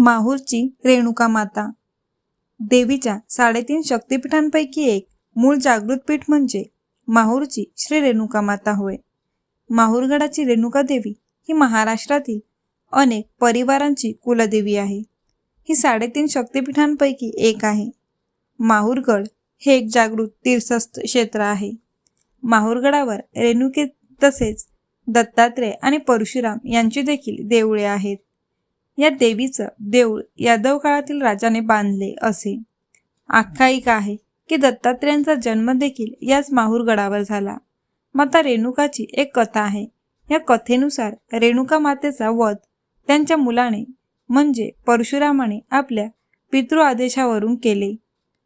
माहूरची रेणुका माता. देवीच्या साडेतीन शक्तिपीठांपैकी एक मूळ जागृत पीठ म्हणजे माहूरची श्री रेणुका माता होय. माहूरगडाची रेणुका देवी ही महाराष्ट्रातील अनेक परिवारांची कुलदेवी आहे. ही साडेतीन शक्तिपीठांपैकी एक आहे. माहूरगड हे एक जागृत तीर्थस्थ क्षेत्र आहे. माहूरगडावर रेणुके तसेच दत्तात्रेय आणि परशुराम यांची देखील देवळे आहेत. या देवीचं देऊळ यादव काळातील राजाने बांधले असे. आख्यायिका आहे की दत्तात्रेयांचा जन्म देखील याच माहूरगडावर झाला. माता रेणुकाची एक कथा आहे. या कथेनुसार रेणुका मातेचा वध त्यांच्या मुलाने म्हणजे परशुरामाने आपल्या पितृ आदेशावरून केले.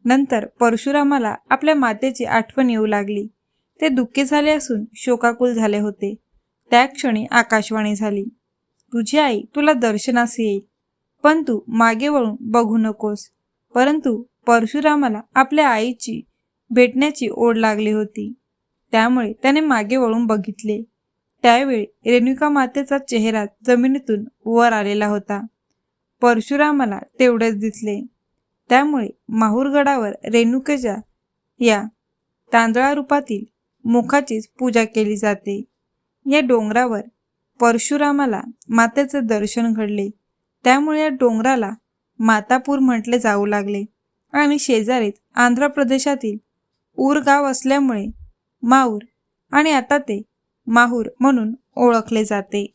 नंतर परशुरामाला आपल्या मातेची आठवण येऊ लागली. ते दुःखी झाले असून शोकाकुल झाले होते. त्या क्षणी आकाशवाणी झाली. तुझी आई तुला दर्शनास येईल. पण तू मागे वळून बघू नकोस. परंतु परशुरामाला आपल्या आईची भेटण्याची ओढ लागली होती. त्यामुळे त्याने मागे वळून बघितले. त्यावेळी रेणुका मातेचा चेहरा जमिनीतून वर आलेला होता. परशुरामाला तेवढेच दिसले. त्यामुळे माहूरगडावर रेणुकेच्या या तांदळा रूपातील मुखाचीच पूजा केली जाते. या डोंगरावर परशुरामाला मातेचे दर्शन घडले. त्यामुळे या डोंगराला मातापूर म्हटले जाऊ लागले. आणि शेजारीत आंध्र प्रदेशातील ऊर गाव असल्यामुळे माऊर आणि आता ते माहूर म्हणून ओळखले जाते.